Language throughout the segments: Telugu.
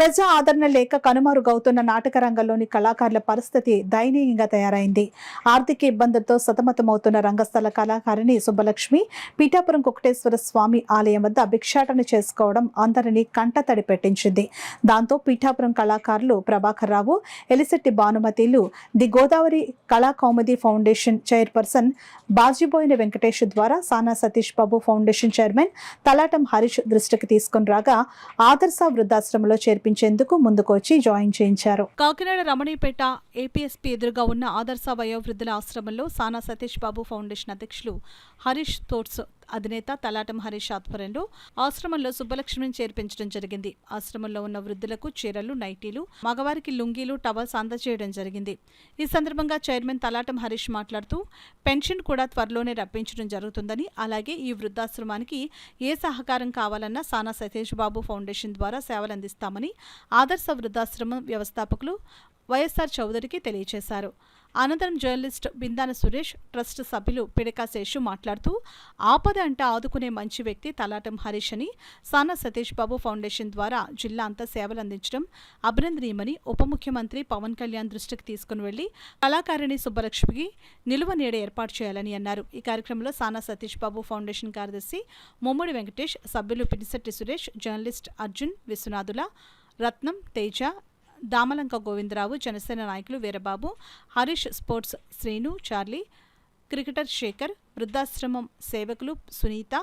ప్రజా ఆదరణ లేక కనుమరుగవుతున్న నాటక రంగంలోని కళాకారుల పరిస్థితి దయనీయంగా తయారైంది. ఆర్థిక ఇబ్బందులతో సతమతమవుతున్న రంగస్థల కళాకారిణి సుబ్బలక్ష్మి పీఠాపురం కుకటేశ్వర స్వామి ఆలయం వద్ద భిక్షాటన చేసుకోవడం అందరినీ కంటతడి పెట్టించింది. దాంతో పీఠాపురం కళాకారులు Prabhakar Rao Elisetti భానుమతిలు the Godavari Kala Kaumudi foundation chairperson Bajiboyina Venkatesh ద్వారా సానా సతీష్ బాబు ఫౌండేషన్ చైర్మన్ తలాటం హరీష్ దృష్టికి తీసుకుని రాగా ఆదర్శ వృద్ధాశ్రమంలో చేర్పించేందుకు ముందుకొచ్చి జాయిన్ చేయించారు. కాకినాడ రమణీపేట ఏపీఎస్పీ ఎదురుగా ఉన్న ఆదర్శ వయోవృద్ధుల ఆశ్రమంలో సానా సతీష్ బాబు ఫౌండేషన్ అధ్యక్షులు హరీష్ తోట్స్ అధినేత తలాటం హరీష్ ఆధ్వర్యంలో ఆశ్రమంలో సుబ్బలక్ష్మిని చేర్పించడం జరిగింది. ఆశ్రమంలో ఉన్న వృద్ధులకు చీరలు నైటీలు మగవారికి లుంగీలు టవల్స్ అందజేయడం జరిగింది. ఈ సందర్భంగా చైర్మన్ తలాటం హరీష్ మాట్లాడుతూ పెన్షన్ కూడా త్వరలోనే రప్పించడం జరుగుతుందని అలాగే ఈ వృద్ధాశ్రమానికి ఏ సహకారం కావాలన్నా సానా సతీష్ బాబు ఫౌండేషన్ ద్వారా సేవలు అందిస్తామని ఆదర్శ వృద్ధాశ్రమం వ్యవస్థాపకులు వైఎస్ఆర్ చౌదరికి తెలియజేశారు. అనంతరం జర్నలిస్ట్ బిందాన సురేష్ ట్రస్ట్ సభ్యులు పిడకా శేషు మాట్లాడుతూ ఆపద అంటే ఆదుకునే మంచి వ్యక్తి తలాటం హరీష్ అని సానా సతీష్ బాబు ఫౌండేషన్ ద్వారా జిల్లా అంతా సేవలు అందించడం అభినందనీయమని ఉప ముఖ్యమంత్రి పవన్ కళ్యాణ్ దృష్టికి తీసుకుని వెళ్ళి కళాకారిణి సుబ్బలక్ష్మికి నిలువ నీడ ఏర్పాటు చేయాలని అన్నారు. ఈ కార్యక్రమంలో సానా సతీష్ బాబు ఫౌండేషన్ కార్యదర్శి ముమ్మడి వెంకటేష్ సభ్యులు పినిశెట్టి సురేష్ జర్నలిస్ట్ అర్జున్ విశ్వనాథుల రత్నం తేజ దామలంక గోవిందరావు జనసేన నాయకులు Veerababu Harish sports Srinu Charlie cricketer Sekhar వృద్ధాశ్రమం సేవకులు సునీత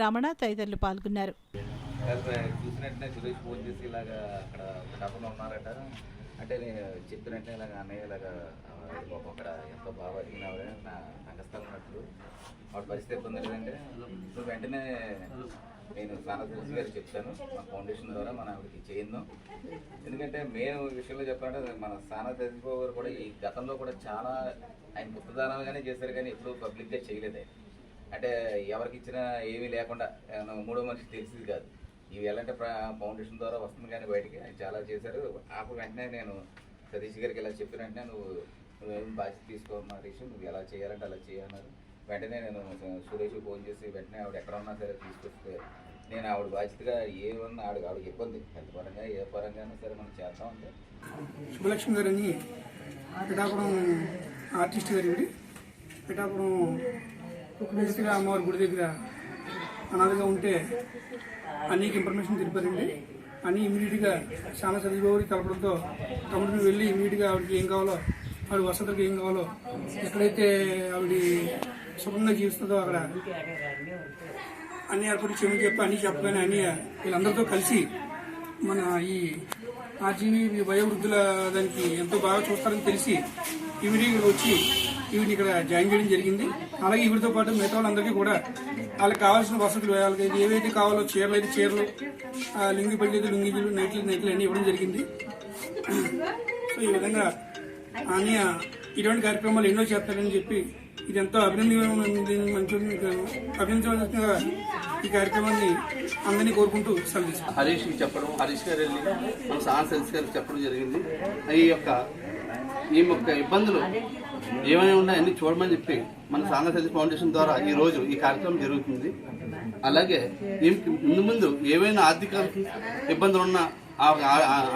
రమణ తదితరులు పాల్గొన్నారు. చూసినట్టునే సురేష్ ఫోన్ చేసి ఇలాగా అక్కడ డబ్బులు ఉన్నారట. అంటే నేను చెప్పినట్టే ఇలాగ అన్నయ్య ఇలాగా అక్కడ ఎంతో బాగా అడిగిన ఆవిడ నా రంగస్థలం ఉన్నట్లు. వాటి పరిస్థితి ఇబ్బంది లేదంటే వెంటనే నేను సానా తులసి చెప్తాను. మా ఫౌండేషన్ ద్వారా మనం ఆవిడకి చేయిందాం. ఎందుకంటే మెయిన్ విషయంలో చెప్పాలంటే మన సానా తెలిసిపోవు గారు కూడా ఈ గతంలో కూడా చాలా ఆయన పుస్తదానాలుగానే చేశారు కానీ ఎప్పుడూ పబ్లిక్గా చేయలేదు ఆయన. అంటే ఎవరికి ఇచ్చినా ఏమీ లేకుండా మూడో మనిషి తెలిసింది కాదు. ఇవి ఎలాంటి ఫౌండేషన్ ద్వారా వస్తుంది కానీ బయటికి ఆయన చాలా చేశారు. అప్పుడు వెంటనే నేను సతీష్ గారికి ఇలా చెప్పిన వెంటనే నువ్వు నువ్వేం బాధ్యత తీసుకోమా విషయం నువ్వు ఎలా చేయాలంటే అలా చేయన్నారు వెంటనే నేను సురేష్ ఫోన్ చేసి వెంటనే ఆవిడ ఎక్కడ ఉన్నా సరే తీసుకొస్తే నేను ఆవిడ బాధ్యతగా ఏమన్నా ఆవిడ ఆవిడకి ఇబ్బంది. హెల్త్ పరంగా ఏ పరంగా సరే మనం చేస్తా ఉంది శుభలక్ష్మి గారు అని పిఠాపురం ఆర్టిస్ట్ గారి ఈవిడ. పిఠాపురం దగ్గర అమ్మవారి గుడి దగ్గర అనాథగా ఉంటే అనేక ఇన్ఫర్మేషన్ తెలిపారండి. అని ఇమీడియట్గా చాలా చదివేవారికి కలపడంతో తమ్ముడిని వెళ్ళి ఇమీడియట్గా ఆవిడకి ఏం కావాలో ఆవిడ వసతులకు ఏం కావాలో ఎక్కడైతే ఆవిడ సుఖంగా జీవిస్తుందో అక్కడ అన్నయ్య గురించి ఏమని చెప్పి అన్ని చెప్పగానే అన్నయ్య వీళ్ళందరితో కలిసి మన ఈ ఆర్జీవి వయోవృద్ధుల దానికి ఎంతో బాగా చూస్తారని తెలిసి ఈవిడికి వచ్చి ఈవిని ఇక్కడ జాయిన్ చేయడం జరిగింది. అలాగే ఈవిడితో పాటు మిగతా వాళ్ళందరికీ కూడా వాళ్ళకి కావాల్సిన వసతులు వాళ్ళకి ఏవైతే కావాలో చీరలు అయితే చీరలు ఆ, లుంగి పళ్ళు అయితే లుంగిలు నైట్లు నైట్లు అన్నీ ఇవ్వడం జరిగింది. సో ఈ విధంగా అన్నయ్య ఇటువంటి కార్యక్రమాలు ఎన్నో చేస్తారని చెప్పి ఇది ఎంతో అభినందన ఈ కార్యక్రమాన్ని అందరినీ కోరుకుంటూ సెలవు హరీష్కి చెప్పడం హరీష్ గారు వెళ్ళి మన సాహన్ సెల్స్ గారికి చెప్పడం జరిగింది. ఈ యొక్క ఈ యొక్క ఇబ్బందులు ఏమైనా ఉన్నాయి అన్ని చూడమని చెప్పి మన సానా సెల్స్ ఫౌండేషన్ ద్వారా ఈ రోజు ఈ కార్యక్రమం జరుగుతుంది. అలాగే ముందు ముందు ఏవైనా ఆర్థిక ఇబ్బందులు ఉన్నా ఆ-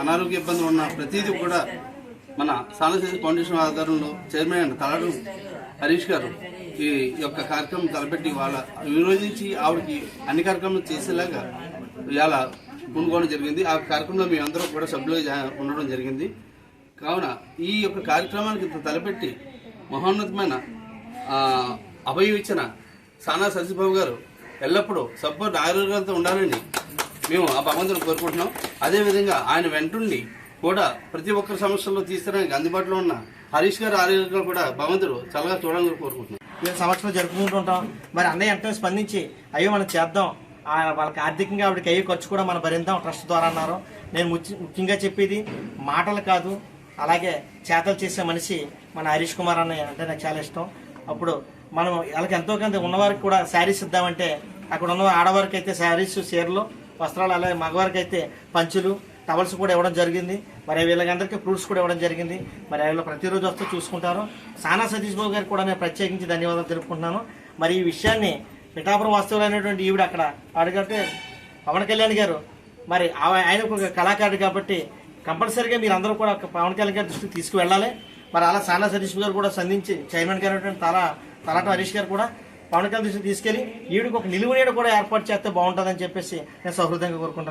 అనారోగ్య ఇబ్బందులు ఉన్నా ప్రతిదీ కూడా మన సానా సెల్స్ ఫౌండేషన్ ఆధారంలో చైర్మన్ అండ్ తలాడు హరీష్ గారు ఈ యొక్క కార్యక్రమం తలపెట్టి వాళ్ళ ఈ రోజు నుంచి ఆవిడకి అన్ని కార్యక్రమాలు చేసేలాగా ఇవాళ కొనుగోలు జరిగింది. ఆ కార్యక్రమంలో మీ అందరూ కూడా సభ్యులుగా జా- ఉండడం జరిగింది. కావున ఈ యొక్క కార్యక్రమానికి తలపెట్టి మహోన్నతమైన అభయం ఇచ్చిన సానా సతీబాబు గారు ఎల్లప్పుడూ సపోర్ట్ ఆరోగ్యాలతో ఉండాలని మేము ఆ భగవంతుని కోరుకుంటున్నాం. అదేవిధంగా ఆయన వెంటుండి కూడా ప్రతి ఒక్కరి సమస్యల్లో తీసుకోవడానికి అందుబాటులో ఉన్న హరీష్ గారి ఆరోగ్యం కూడా భగవంతుడు చల్లగా చూడాలని కోరుకుంటున్నాను మేము సంవత్సరం జరుపుకుంటుంటాం మరి అన్నయ్య అంటే స్పందించి అయ్యో మనం చేద్దాం. వాళ్ళకి ఆర్థికంగా ఆవిడకి అయ్యే ఖర్చు కూడా మనం భరిద్దాం ట్రస్ట్ ద్వారా అన్నారు. నేను ముఖ్యంగా చెప్పేది మాటలు కాదు అలాగే చేతలు చేసే మనిషి మన హరీష్ కుమార్ అన్నయ్య అంటే నాకు చాలా ఇష్టం. అప్పుడు మనం వాళ్ళకి ఎంతో కొంత ఉన్నవారికి కూడా శారీస్ ఇద్దామంటే అక్కడ ఉన్న ఆడవారికి అయితే శారీస్ చీరలు వస్త్రాలు అలాగే మగవారికి అయితే పంచులు టవల్స్ కూడా ఇవ్వడం జరిగింది. మరి వీళ్ళకందరికీ ఫ్రూట్స్ కూడా ఇవ్వడం జరిగింది. మరి వీళ్ళు ప్రతిరోజు వస్తూ చూసుకుంటారు. సానా సతీష్ బాబు గారికి కూడా నేను ప్రత్యేకించి ధన్యవాదాలు తెలుపుకుంటున్నాను. మరి ఈ విషయాన్ని పిఠాపురం వస్తువులు అనేటువంటి ఈవిడ అక్కడ అడిగితే పవన్ కళ్యాణ్ గారు మరి ఆ- ఆయన ఒక కళాకారుడు కాబట్టి కంపల్సరీగా మీరు అందరూ కూడా పవన్ కళ్యాణ్ గారి దృష్టికి తీసుకువెళ్ళాలి. మరి అలా సానా సతీష్ గారు కూడా సంధించి చైర్మన్ గారు తల తలాట హరీష్ గారు కూడా పవన్ కళ్యాణ్ దృష్టికి తీసుకెళ్ళి ఈవిడికి ఒక నిలువునీడ కూడా ఏర్పాటు చేస్తే బాగుంటుందని చెప్పేసి నేను సౌహృదంగా కోరుకుంటాను